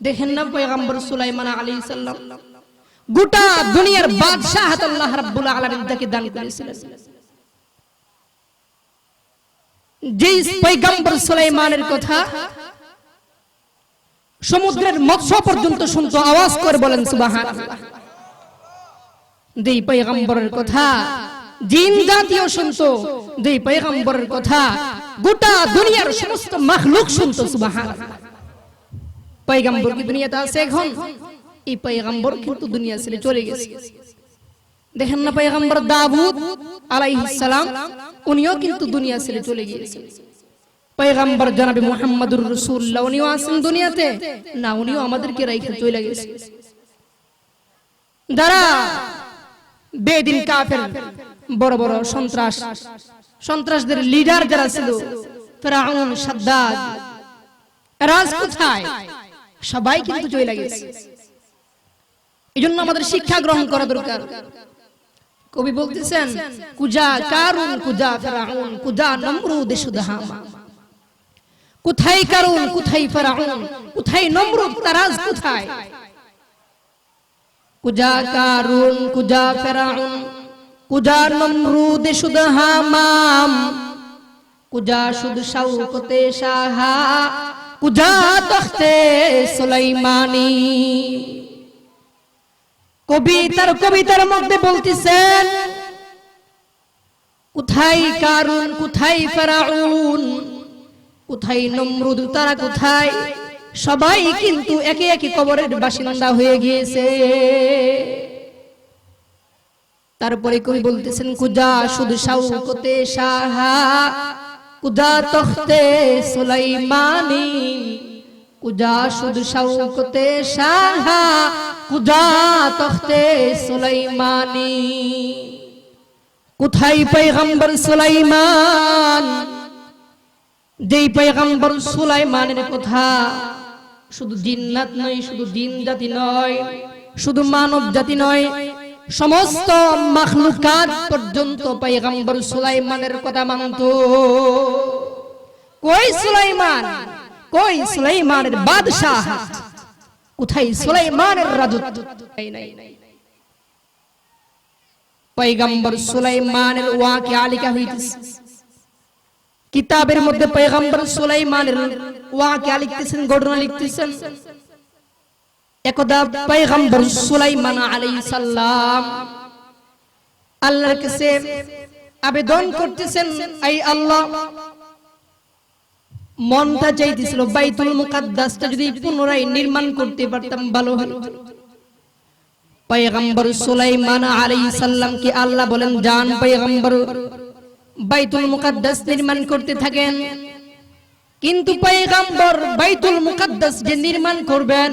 দেখেন না পয়গম্বর সুলাইমান আলাইহিস সালাম। গোটা দুনিয়ার বাদশাহত আল্লাহ রাব্বুল আলামিন তাকে দান করেছিলেন। যেই পয়গম্বর সুলাইমানের কথা সমুদ্রের মৎস্য পর্যন্ত শুনতো আওয়াজ করে বলেন সুবহানাল্লাহ যেই পয়গম্বরের কথা জিন জাতীয় শুনতো যেই পয়গম্বরের কথা গোটা দুনিয়ার সমস্ত মাখলুক শুনতো সুবহানাল্লাহ পয়গম্বর কি দুনিয়াতে আছে এখন? এই পয়গম্বর কিন্তু দুনিয়া ছেড়ে চলে গেছে। দেখেন না পয়গম্বর দাউদ আলাইহিস উনিও কিন্তু দুনিয়া ছেড়ে চলে গিয়েছেন পয়গম্বর জনাবে মুহাম্মদুর রাসূলুল্লাহ, উনিও আছেন দুনিয়াতে। না, উনিও আমাদেরকে রাইখে চলে গেছে। যারা বেদিন কাফের, বড় বড় সন্ত্রাস, সন্ত্রাসদের লিডার যারা ছিল, ফেরাউন, সাদ্দাদ রাজ কোথায়? সবাই কিন্তু চলে গেছে। এই জন্য আমাদের শিক্ষা গ্রহণ করা দরকার। কবি বলতেছেন কুজা কারুন কুজা ফেরাউন কুজা নমরুদ সুদহামা কোথায় কারুন কোথায় ফেরাউন কোথায় নমরুদ তারাজ কোথায়? কুজা কারুন কুজা ফেরাউন কুজা নমরুদ সুদহামাম কুজা সুদ শাউকতে শাহা কুজা তখতে সুলাইমানি। কবি তার কবিতার মধ্যে বলতেছেন, কোথায় কারুন, কোথায় ফেরাউন, কোথায় নমরুদ, তারা কোথায়? সবাই কিন্তু একে একে কবরের বাসিন্দা হয়ে গিয়েছে। তারপরে কবি বলতেছেন, কুজা শুধু সাহা কুজা তখতে সুলাইমানি, কুজা শুধু শাউকতে সাহা, কুজা তখতে সুলাইমানি। কোথায় পয়গম্বর সুলাইমান? যেই পয়গম্বর সুলাইমানের কথা, শুধু জিন্নাত নয়, শুধু দিন জাতি নয়, শুধু মানব জাতি নয় সমস্ত মাখলুকাত পর্যন্ত পয়গম্বর সুলাইমানের কথা মানত। কই সুলাইমান? কই সুলাইমানের বাদশাহ? কোথায় সুলাইমানের রাজত্ব? পয়গম্বর সুলাইমানের ওয়াকে আলিকা হইতেছে। কিতাবের মধ্যে পয়গম্বর সুলাইমানের ওয়াকে লিখতেছেন ঘটনা লিখতেছেন। একদা পয়গম্বর সুলাইমান আলাইহিস সালাম আল্লাহর কাছে আবেদন করতেছেন, আই আল্লাহ, মনটা চাইতেছিল বাইতুল মুকাদ্দাসটা যদি পুনরায় নির্মাণ করতে পারতাম, ভালো হতো। পয়গম্বর সুলাইমান আলাইহিস সালামকে আল্লাহ বলেন, জান পয়গম্বর, বাইতুল মুকাদ্দাস নির্মাণ করতে থাকেন। কিন্তু পয়গম্বর বাইতুল মুকাদ্দাস যে নির্মাণ করবেন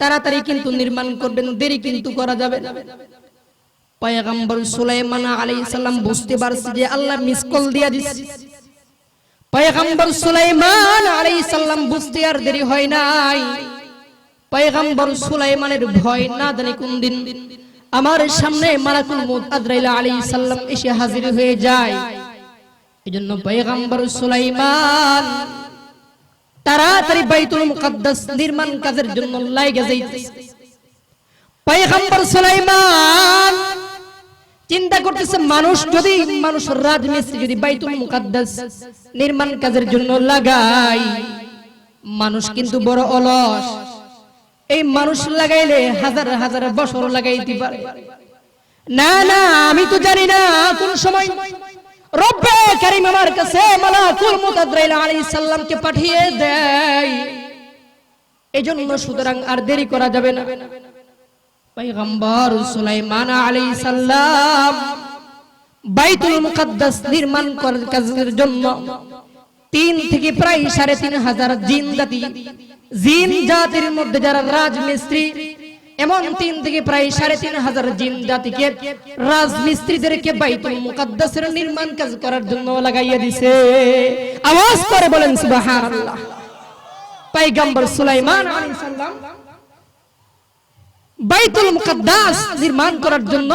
তাড়াতাড়ি কিন্তু নির্মাণ করবেন, দেরি কিন্তু করা যাবে পয়গম্বর সুলাইমান আলাইহিস সালাম বুঝতে পারছে যে আল্লাহ মিস কল দিয়া দিছে। পয়গম্বর সুলাইমান আলাইহিস সালাম বুঝতে আর দেরি হয় নাই। পয়গম্বর সুলাইমানের ভয় না জানি কোন দিন আমার সামনে মালাকুল মউত আজরাইল আলাইহিস সালাম এসে হাজির হয়ে যায়। এজন্য পয়গম্বর সুলাইমান তাড়াতাড়ি বাইতুল মুকাদ্দাস নির্মাণ কাজের জন্য লাইগে যাইতেছে পয়গম্বর সুলাইমান চিন্তা করতেছে, মানুষ যদি, মানুষ রাজমিস্ত্রি যদি বাইতুল মুকাদ্দাস নির্মাণ কাজের জন্য লাগাই মানুষ কিন্তু বড় অলস। এই মানুষ লাগাইলে হাজার হাজার বছর লাগাইতে পারে। না না, আমি তো জানি না, কোন সময় রব্বে কারিম আমার কাছে মালাকুল মুতাদ্রাইল আলাইহিস সালামকে পাঠিয়ে দেয়। এজন্য সুতরাং আর দেরি করা যাবে না। পয়গম্বর সুলাইমান আলাইহিস সালাম বাইতুল মুকাদ্দাস নির্মাণ করার কাজের জন্য তিন থেকে প্রায় সাড়ে তিন হাজার জিন জাতি, জিন জাতির মধ্যে যারা রাজমিস্ত্রি এমন তিন থেকে প্রায় সাড়ে তিন হাজার জিন জাতিকে রাজমিস্ত্রিদেরকে বাইতুল মুকাদ্দাসের নির্মাণ কাজ করার জন্য লাগাইয়া দিছে। আওয়াজ করে বলেন, সুবহানাল্লাহ। পয়গম্বর সুলাইমান আলাইহিস সালাম বাইতুল মুকাদ্দাস নির্মাণ করার জন্য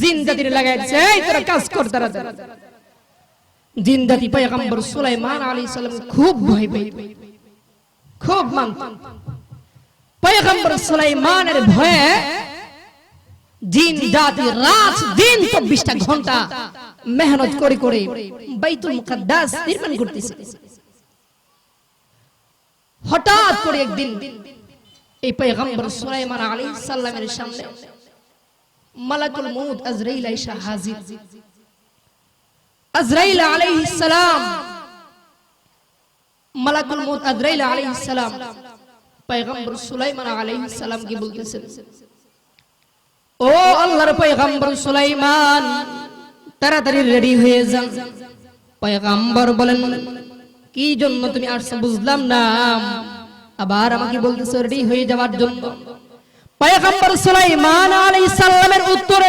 জিন জাতির লাগাই দিছে, এই, তোরা কাজ কর তারা জিন জাতি পয়গম্বর সুলাইমান আলাইহিস সালাম খুব ভয় পেয়ে, খুব মানত। পয়গম্বর সুলাইমানের ভয়ে জিন জাতি রাত দিন চব্বিশটা ঘণ্টা মেহনত করে করে বাইতুল মুকাদ্দাস নির্মাণ করতেছে। হঠাৎ করে একদিন এই পয়গম্বর সুলাইমান আলাইহিস সালামের সামনে মালাকুল মউত আজরাইল আয়েশা হাজির। আজরাইল আলাইহিস সালাম, মালাকুল মউত আজরাইল আলাইহিস সালাম পয়গম্বর সুলাইমান আলাইহিস সালাম কি বলতেছেন ও আল্লাহর পয়গম্বর সুলাইমান তাড়াতাড়ি রেডি হয়ে যান পয়গম্বর বলেন কি জন্য তুমি আসছো বুঝলাম না আবার আমাকে বলতেছো রেডি হয়ে যাওয়ার জন্য পয়গম্বর সুলাইমান আলাইহিস সালামের উত্তরে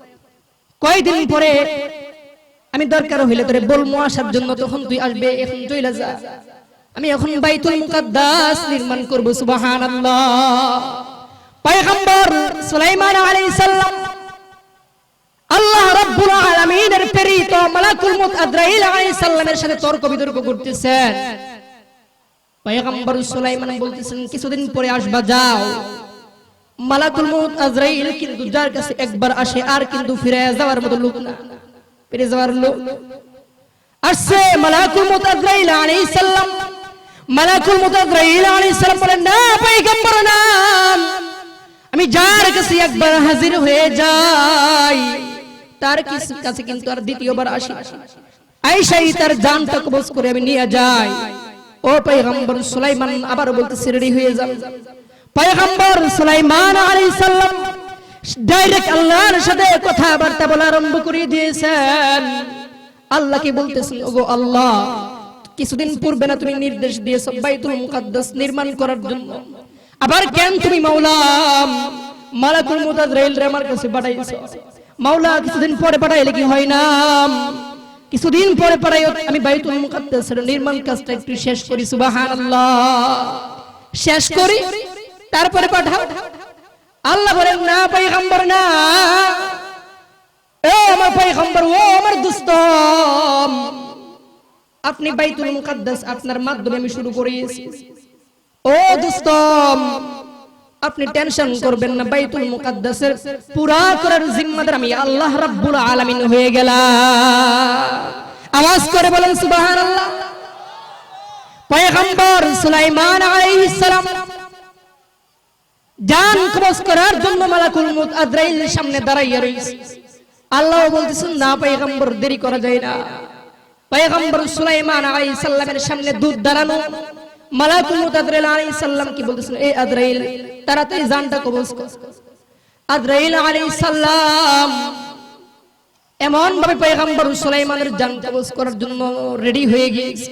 কয়দিন পরে আমি দরকার হইলে তোরে বলমু আসার জন্য, তখন তুই আসবে, এখন চইলা যা। আমি এখন বাইতুল মুকাদ্দাস নির্মাণ করব, সুবহানাল্লাহ। পয়গম্বর সুলাইমান আলাইহিস সালাম আল্লাহ রাব্বুল আলামিনের প্রেরিত মালাকুল মউত আজরাইল আলাইহিস সালামের সাথে তর্ক বিতর্ক করতেছেন। পয়গম্বর সুলাইমান বলতেছেন, কিছুদিন পরে আসবা, যাও। মালাকুল মউত আজরাইল কিন্তু যার কাছে একবার আসে আর কিন্তু ফিরে যাওয়ার মতো লোক না। ফিরে যাওয়ার লোক। আসছে মালাকুল মউত আজরাইল আলাইহিস সালাম। মালাকুল মউত আজরাইল আলাইহিস সালাম বলেন না পয়গম্বর, না। আমি যার কাছে একবার হাজির হয়ে যাই, তার কাছে কিন্তু আর দ্বিতীয়বার আসি। আয়েশাই তার জানটা কবজ করে আমি নিয়ে যাই। ও পয়গম্বর, সুলাইমান আবার বলতেছে, রেডি হয়ে যান পয়গম্বর সুলাইমান আলাইহিস সালাম ডাইরেক্ট আল্লাহর সাথে কথাবার্তা বলা আরম্ভ করে দিয়েছেন। আল্লাহকে বলতেছেন ওগো আল্লাহ, কিছুদিন পূর্বে না তুমি নির্দেশ দিয়েছ বাইতুল মুকাদ্দাস নির্মাণ করার জন্য। আবার কেন তুমি মাওলা, মালাকুল মুতাদরাইল রে আমার কাছে পাঠাইছো? মাওলা, কিছুদিন পরে পাঠাইলে কি হয় না? কিছুদিন পরে পাঠাই আমি বাইতুল মুকাদ্দাসের নির্মাণ কাজটা একটু শেষ করি, সুবহানাল্লাহ। শেষ করি? তারপরে পাঠাও আল্লাহ বলেন, না, পয়গম্বর, না। এ আমার পয়গম্বর, ও আমার দোস্ত আপনি বাইতুল মুকাদ্দাস, আপনার মাধ্যমে আমি শুরু করেছি ও দোস্তম আপনি টেনশন করবেন না, বাইতুল মুকাদ্দাসের পুরা করার জিম্মাদার আমি আল্লাহ রাব্বুল আলামিন হয়ে গেলাম। আওয়াজ করে বলেন, সুবহানাল্লাহ। পয়গম্বর সুলাইমান আলাইহিস সালাম জান কবজ করার জন্য মালাকুল মউত আজরাইলের সামনে দাঁড়াইয়া রইছে। আল্লাহ বলতেছেন না, পয়গম্বর, দেরি করা যায় না। পয়গম্বর সুলাইমান আলাইহিস সালামের সামনে দুধ দাঁড়ানো। মালাকুল মউত আজরাইল আলাইহিস সালাম কি বলতেছেন? এ আজরাইল, তাড়াতাড়ি জানটা কবজ কর। আজরাইল আলাইহিস সালাম এমন ভাবে পয়গম্বর সুলাইমানের জান কবজ করার জন্য রেডি হয়ে গিয়েছে।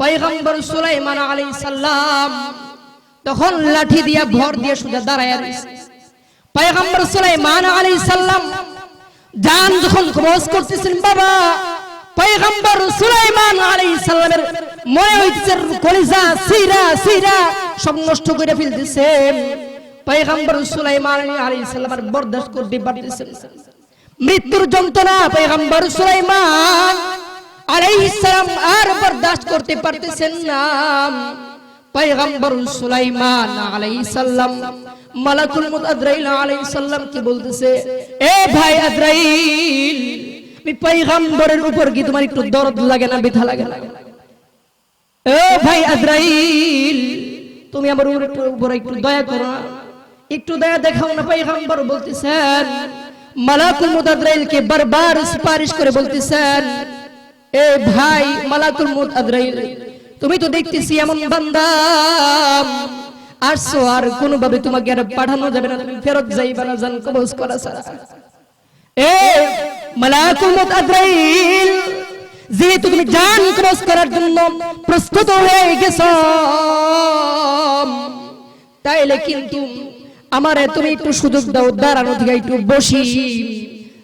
পয়গম্বর সুলাইমান আলাইহিস সালাম তখন লাঠি দিয়া ভর দিয়ে সোজা দাঁড়ায় পয়গম্বর সুলাইমান আলাইহিস সালাম জান যখন কবজ করতেছেন, বাবা, পয়গম্বর সুলাইমান আলাইহিস সালামের মনে হইতেছে কলিজা সিরা সিরা, সব নষ্ট করে ফেলতেছে। পয়গম্বর সুলাইমান আলাইহিস সালামের বরদাস্ত করতে পারতেছেন মৃত্যুর যন্ত্রণা পয়গম্বর সুলাইমান আলাইহিস সালাম আর বরদাস্ত করতে পারতেছেন না। একটু তুমি আমার উপর একটু দয়া করো না। একটু দয়া দেখাও না পয়গম্বর, বলতেছেন। মালাকুল মুত আজরাইলকে বারবার সুপারিশ করে বলতেছেন, এ ভাই মালাকুল মুত তুমি তো দেখতেছি এমন বান্দা। আসছো আর কোনোভাবে তোমাকে আর পাঠানো যাবে না, তুমি ফেরত যাইবা না, জান কবজ করা ছাড়া। এ মালাকুল মুত আজরাইল, যেহেতু তুমি জান কবজ করার জন্য প্রস্তুত হয়ে গেছো, তাইলে কিন্তু আমারে তুমি একটু সুযোগ দাও, দাঁড়ানো থেকে একটু বসি।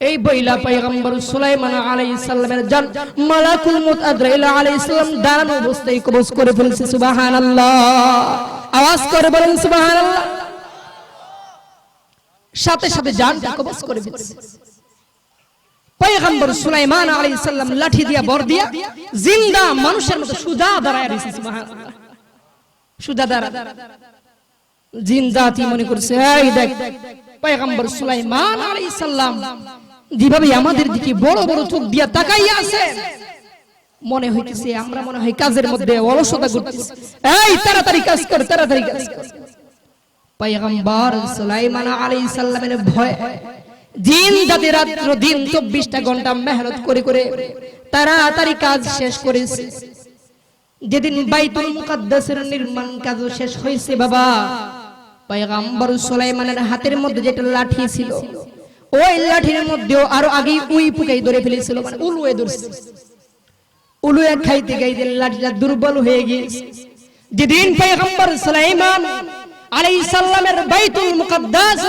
এই বইলা পয়গম্বর সুলাইমান আলাইহিস সালামের জান মালাকুল মউত আজরাইল আলাইহিস সালাম দাঁড়ানো অবস্থায় কবজ করে ফেলছে, সুবহানাল্লাহ। আওয়াজ করে বলেন, সুবহানাল্লাহ। সাথে সাথে জানটা কবজ করে ফেলছে। পয়গম্বর সুলাইমান আলাইহিস সালাম লাঠি দিয়া, বর দিয়া জিন্দা মানুষের মতো সুজা দাঁড়ায় রয়েছে, সুবহানাল্লাহ। সুজা দাঁড়া। জিন জাতি মনে করছে, এই দেখ, পয়গম্বর সুলাইমান আলাইহিস সালাম যেভাবে আমাদের দিকে বড় বড় চোখ দিয়া তাকাইয়া আছে, মনে হইতেছে আমরা মনে হয় কাজের মধ্যে অলসতা করতেছি। এই, তাড়াতাড়ি কাজ কর, তাড়াতাড়ি কাজ কর। পয়গম্বর সুলাইমান আলাইহিস সালামের ভয়, দিন জাতি রাত্র দিন চব্বিশটা ঘণ্টা মেহনত করে করে তাড়াতাড়ি কাজ শেষ করেছে। যেদিন বাইতুল মুকাদ্দাসের নির্মাণ কাজ শেষ হয়েছে বাবা, পয়গম্বর সুলাইমানের হাতের মধ্যে যেটা লাঠি ছিল ওই লাঠির মধ্যেও আরও আগে উই পুকাই ধরে ফেলেছিল মানে উলুয়ে ধরছে। উলুয়ে খাইতে খাইতে লাঠিটা দুর্বল হয়ে গিয়েছে। যেদিন পয়গম্বর সুলাইমান বাইতুল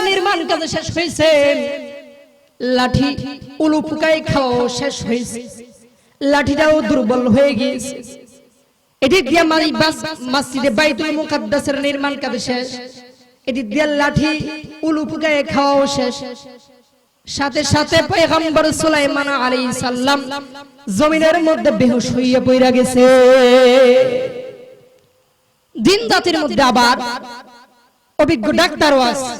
নির্মাণ কাজ শেষ হয়েছে, লাঠি উলু পুকাই খাওয়া শেষ হয়েছে। লাঠিটাও দুর্বল হয়ে গিয়েছে। এটি দিয়া মারি বাস, মসজিদে বাইতুল নির্মাণ কাজ শেষ। এটি দিয়া লাঠি উলু পুকায় খাওয়াও শেষ। সাথে সাথে পয়গম্বর সুলাইমান আলাইহিস সাল্লাম জমিনের মধ্যে বেহুশ হইয়া পড়া গেছে। দিন রাতের মধ্যে আবার অভিজ্ঞ ডাক্তারও আছে।